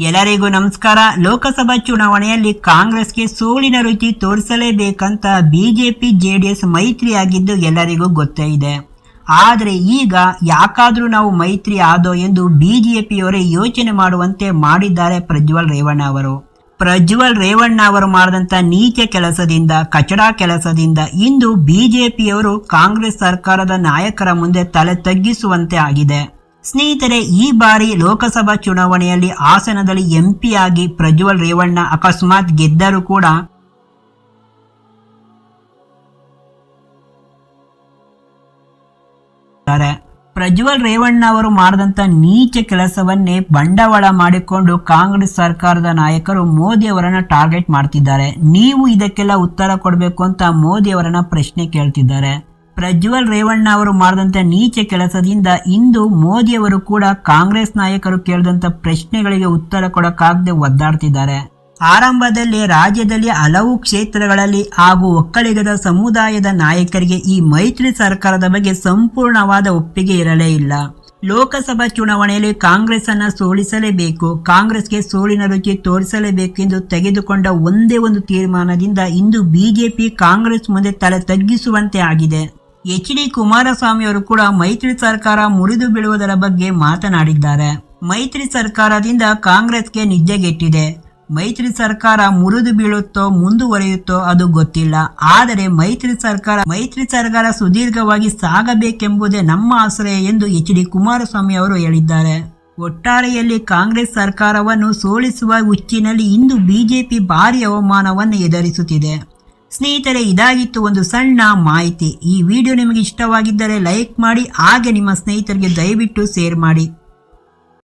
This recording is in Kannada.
ಎಲ್ಲರಿಗೂ ನಮಸ್ಕಾರ. ಲೋಕಸಭಾ ಚುನಾವಣೆಯಲ್ಲಿ ಕಾಂಗ್ರೆಸ್ಗೆ ಸೋಲಿನ ರುಚಿ ತೋರಿಸಲೇಬೇಕಂತ ಬಿಜೆಪಿ, ಜೆಡಿಎಸ್ ಮೈತ್ರಿಯಾಗಿದ್ದು ಎಲ್ಲರಿಗೂ ಗೊತ್ತೇ ಇದೆ. ಆದರೆ ಈಗ ಯಾಕಾದರೂ ನಾವು ಮೈತ್ರಿ ಆದೋ ಎಂದು ಬಿಜೆಪಿಯವರೇ ಯೋಚನೆ ಮಾಡುವಂತೆ ಮಾಡಿದ್ದಾರೆ ಪ್ರಜ್ವಲ್ ರೇವಣ್ಣ ಅವರು. ಪ್ರಜ್ವಲ್ ರೇವಣ್ಣ ಅವರು ಮಾಡಿದಂಥ ನೀಚ ಕೆಲಸದಿಂದ, ಕಚಡ ಕೆಲಸದಿಂದ ಇಂದು ಬಿಜೆಪಿಯವರು ಕಾಂಗ್ರೆಸ್ ಸರ್ಕಾರದ ನಾಯಕರ ಮುಂದೆ ತಲೆ ತಗ್ಗಿಸುವಂತೆ ಆಗಿದೆ. ಸ್ನೇಹಿತರೆ, ಈ ಬಾರಿ ಲೋಕಸಭಾ ಚುನಾವಣೆಯಲ್ಲಿ ಹಾಸನದಲ್ಲಿ ಎಂಪಿಯಾಗಿ ಪ್ರಜ್ವಲ್ ರೇವಣ್ಣ ಅಕಸ್ಮಾತ್ ಗೆದ್ದರೂ ಕೂಡ. ಪ್ರಜ್ವಲ್ ರೇವಣ್ಣ ಅವರು ಮಾಡಿದಂತ ನೀಚ ಕೆಲಸವನ್ನೇ ಬಂಡವಾಳ ಮಾಡಿಕೊಂಡು ಕಾಂಗ್ರೆಸ್ ಸರ್ಕಾರದ ನಾಯಕರು ಮೋದಿ ಅವರನ್ನ ಟಾರ್ಗೆಟ್ ಮಾಡ್ತಿದ್ದಾರೆ ನೀವು ಇದಕ್ಕೆಲ್ಲ ಉತ್ತರ ಕೊಡಬೇಕು ಅಂತ ಮೋದಿ ಅವರನ್ನ ಪ್ರಶ್ನೆ ಕೇಳ್ತಿದ್ದಾರೆ ಪ್ರಜ್ವಲ್ ರೇವಣ್ಣ ಅವರು ಮಾಡಿದಂತ ನೀಚ ಕೆಲಸದಿಂದ ಇಂದು ಮೋದಿಯವರು ಕೂಡ ಕಾಂಗ್ರೆಸ್ ನಾಯಕರು ಕೇಳಿದಂಥ ಪ್ರಶ್ನೆಗಳಿಗೆ ಉತ್ತರ ಕೊಡಕ್ಕಾಗದೆ ಒದ್ದಾಡ್ತಿದ್ದಾರೆ. ಆರಂಭದಲ್ಲಿ ರಾಜ್ಯದಲ್ಲಿ ಹಲವು ಕ್ಷೇತ್ರಗಳಲ್ಲಿ ಹಾಗೂ ಒಕ್ಕಲಿಗದ ಸಮುದಾಯದ ನಾಯಕರಿಗೆ ಈ ಮೈತ್ರಿ ಸರ್ಕಾರದ ಬಗ್ಗೆ ಸಂಪೂರ್ಣವಾದ ಒಪ್ಪಿಗೆ ಇರಲೇ ಇಲ್ಲ. ಲೋಕಸಭಾ ಚುನಾವಣೆಯಲ್ಲಿ ಕಾಂಗ್ರೆಸ್ ಅನ್ನ ಸೋಲಿಸಲೇಬೇಕು, ಕಾಂಗ್ರೆಸ್ಗೆ ಸೋಲಿನ ರುಚಿ ತೋರಿಸಲೇಬೇಕು ಎಂದು ತೆಗೆದುಕೊಂಡ ಒಂದೇ ಒಂದು ತೀರ್ಮಾನದಿಂದ ಇಂದು ಬಿಜೆಪಿ ಕಾಂಗ್ರೆಸ್ ಮುಂದೆ ತಲೆ ತಗ್ಗಿಸುವಂತೆ ಆಗಿದೆ. ಎಚ್ ಡಿ ಕುಮಾರಸ್ವಾಮಿ ಅವರು ಕೂಡ ಮೈತ್ರಿ ಸರ್ಕಾರ ಮುರಿದು ಬೀಳುವುದರ ಬಗ್ಗೆ ಮಾತನಾಡಿದ್ದಾರೆ. ಮೈತ್ರಿ ಸರ್ಕಾರದಿಂದ ಕಾಂಗ್ರೆಸ್ಗೆ ನಿದ್ದೆಗೆಟ್ಟಿದೆ. ಮೈತ್ರಿ ಸರ್ಕಾರ ಮುರಿದು ಬೀಳುತ್ತೋ ಮುಂದುವರಿಯುತ್ತೋ ಅದು ಗೊತ್ತಿಲ್ಲ. ಆದರೆ ಮೈತ್ರಿ ಸರ್ಕಾರ ಮೈತ್ರಿ ಸರ್ಕಾರ ಸುದೀರ್ಘವಾಗಿ ಸಾಗಬೇಕೆಂಬುದೇ ನಮ್ಮ ಆಶ್ರಯ ಎಂದು ಎಚ್ ಡಿ ಕುಮಾರಸ್ವಾಮಿ ಅವರು ಹೇಳಿದ್ದಾರೆ. ಒಟ್ಟಾರೆಯಲ್ಲಿ ಕಾಂಗ್ರೆಸ್ ಸರ್ಕಾರವನ್ನು ಸೋಲಿಸುವ ಹುಚ್ಚಿನಲ್ಲಿ ಇಂದು ಬಿಜೆಪಿ ಭಾರಿ ಅವಮಾನವನ್ನು ಎದುರಿಸುತ್ತಿದೆ. ಸ್ನೇಹಿತರೆ, ಇದಾಗಿತ್ತು ಒಂದು ಸಣ್ಣ ಮಾಹಿತಿ. ಈ ವಿಡಿಯೋ ನಿಮಗೆ ಇಷ್ಟವಾಗಿದ್ದರೆ ಲೈಕ್ ಮಾಡಿ, ಹಾಗೆ ನಿಮ್ಮ ಸ್ನೇಹಿತರಿಗೆ ದಯವಿಟ್ಟು ಶೇರ್ ಮಾಡಿ.